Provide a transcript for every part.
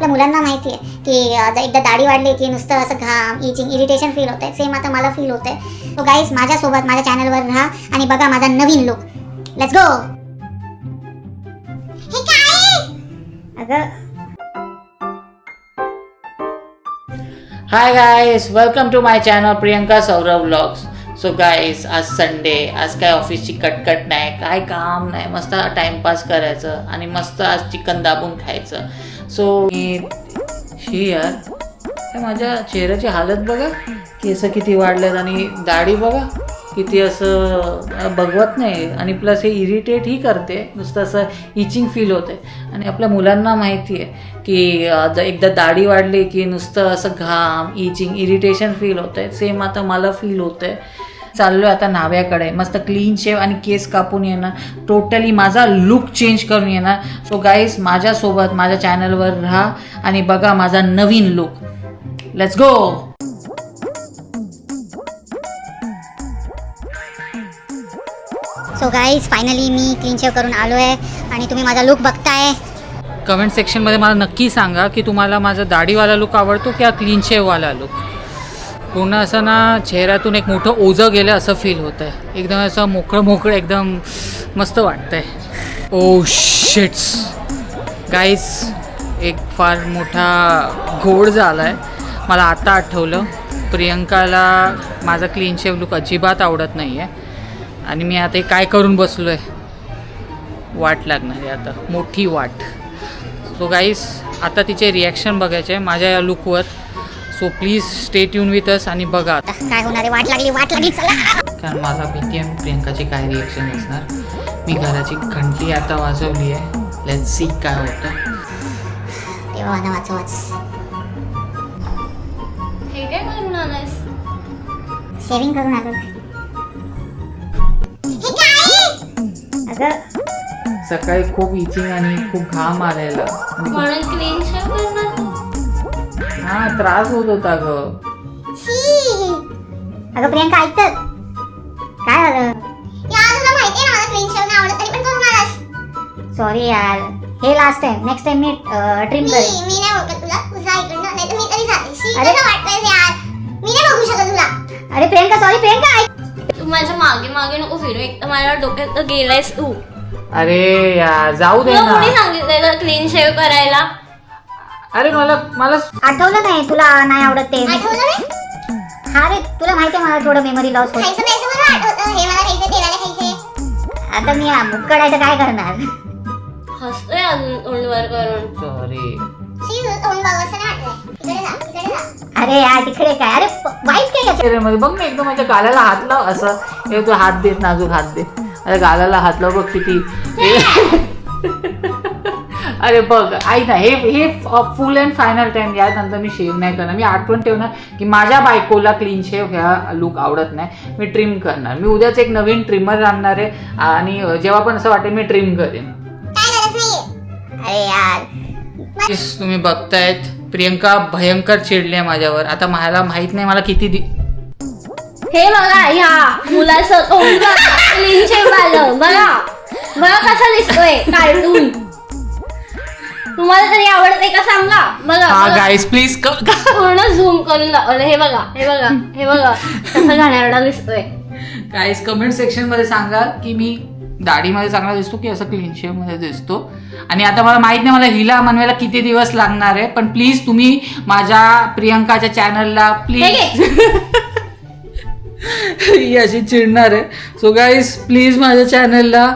आपल्या मुलांना माहिती आहे की एकदा दाढी वाढली की नुसतं असं घाम इचिंग इरिटेशन फील होतं सेम आता मला फील होतंय. तो गाईस माझ्यासोबत माझ्या चॅनलवर राहा आणि बघा माझा नवीन लुक लेट्स गो अगं. Hi guys welcome to my channel Priyanka Saurav vlogs so guys आज संडे आज काय ऑफिसची कटकट नाही काय काम नाही. मस्त टाइमपास करायचं आणि मस्त आज चिकन दाबून खायचं. सो ही यार माझ्या चेहऱ्याची हालत बघा. केस किती वाढलेत आणि दाढी बघा. किती असं बघवत नाही. आणि प्लस हे इरिटेटही करते. नुसतं असं इचिंग फील होते. आणि आपल्या मुलांना माहिती आहे की एकदा दाढी वाढली की नुसतं असं घाम इचिंग इरिटेशन फील होतं सेम आता मला फील होतंय. चाललो आता नाव्याकडे. मस्त क्लीन शेव आणि केस कापून येणार. टोटली माझा लुक चेंज करून येणार. सो गाईज माझ्यासोबत माझ्या चॅनलवर राहा आणि बघा माझा नवीन look let's go so guys finally me clean shave करून आलो आहे आणि तुम्ही माझा लुक बघताय. कमेंट सेक्शनमध्ये मला नक्की सांगा की तुम्हाला माझा दाढीवाला लुक आवडतो किंवा क्लीन शेववाला लुक पूर्ण असं ना चेहऱ्यातून एक मोठं ओझं गेलं असं फील होतं आहे एकदम असं मोकळं मोकळं एकदम मस्त वाटतं आहे ओ शिट्स गाईस एक फार मोठा घोड झाला आहे मला आता आठवलं. प्रियंकाला माझा क्लीन शेव लुक अजिबात आवडत नाही आहे आणि मी आता काय करून बसलो आहे वाट लागणार आहे आता. मोठी वाट. सो गाईस आता तिचे रिॲक्शन बघायचे. आहे माझ्या या लुकवर so please stay tune with us आणि बघा. आता काय होणार आहे? वाट लागली वाट लागली चला. कारण माझा भीती आहे प्रियंकाची काय रिॲक्शन असणार? मी घराची घंटी आता वाजवली आहे लेट सी काय होतं. तेव्हा वाचा हे काय करून आलायस? शेविंग करून आलो. अगं सकाळी खूप इचिंग आणि खूप घाम आलेला. म्हणून क्लीन शेव? हा त्रास होत होता ग. अगं प्रियंका ऐक तर. काय झालं? यार तुला माहिती ना मला क्लीन शेव नाही आवडत तरी पण करून आलास. सॉरी यार. हे लास्ट टाइम नेक्स्ट टाइम मी ट्रिम करेन. मी नाही ओळखत तुला. तुझा इकडनं नाही तर मी तरी जाते. शी अरे. वाटतंय यार. मी नाही बघू शकत तुला. अरे प्रियंका सॉरी प्रियंका ऐक. तू माझ्या मागे मागे नको फिरू. एक तर माझ्या डोक्यात गेलायस तू. अरे यार जाऊ दे तुला ना. कोणी सांगितलेलं क्लीन शेव करायला? अरे मला मला आठवलं नाही तुला नाही आवडत ते. आठवलं रे हा रे तुला माहिती आहे मला थोडं मेमरी लॉस होत. खायचं प्यायचं मला आठवतं. हे मला खायचं ते मला खायचंय. आता मी मुक्कड आहे तर काय करणार? हसतोय अजून तोंडवर करून. सॉरी शी तुझं तोंड बघ असं नाही वाटतंय इकडे जा इकडे जा. अरे यार तिकडे काय? अरे वाईट काय याच्यात? मध्ये बघ ना एकदम माझ्या गालाला हात लाव असं. हे तू हात देत नाजूक हात दे. अरे गालाला हात लाव बघ किती. अरे बघ आई ना हे हे फुल अँड फायनल टाइम यानंतर मी शेव नाही करणार. मी आठवण ठेवणार की माझ्या बायकोला क्लीन शेव ह्या लुक आवडत नाही. मी ट्रिम करणार. मी उद्याच एक नवीन ट्रिमर आणणार आहे आणि जेव्हा पण असं वाटेल मी ट्रिम करेन. काय गरज नाहीये. अरे यार. तुम्ही बघतायत. प्रियंका भयंकर चिडली आहे माझ्यावर. आता मला माहीत नाही मला किती दि हे बघा ह्या मुलाचं तोंड बघा बघा. कसा दिसतोय कार्टून तुम्हाला तरी आवडते का सांगा? बघा हा बघा. गाईस प्लीज पूर्ण झूम करून दाखवलं. हे बघा हे बघा हे बघा. कसा घाणेरडा दिसतोय. गाईस कमेंट सेक्शनमध्ये सांगा की मी दाढीमध्ये चांगला दिसतो की असं क्लीन शेवमध्ये दिसतो. आणि आता मला माहीत नाही मला हिला मनवायला किती दिवस लागणार आहे पण प्लीज तुम्ही माझ्या प्रियंकाच्या चॅनलला हे प्लीज ही अशी चिडणार आहे. सो गाईज प्लीज माझ्या चॅनलला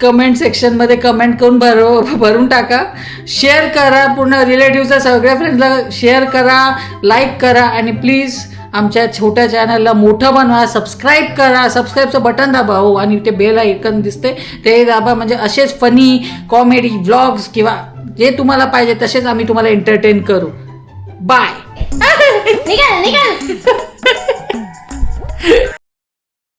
कमेंट सेक्शनमध्ये कमेंट करून भर भरून टाका. शेअर करा पूर्ण रिलेटिव्हच्या सगळ्या फ्रेंड्सला शेअर करा लाईक करा आणि प्लीज आमच्या छोट्या चॅनलला मोठं बनवा. सबस्क्राईब करा. सबस्क्राईबचं बटन दाबा हो आणि ते बेल ऐकन दिसते ते दाबा. म्हणजे असेच फनी कॉमेडी व्लॉग्स किंवा जे तुम्हाला पाहिजे तसेच आम्ही तुम्हाला एंटरटेन करू. बाय निघाल निघाल.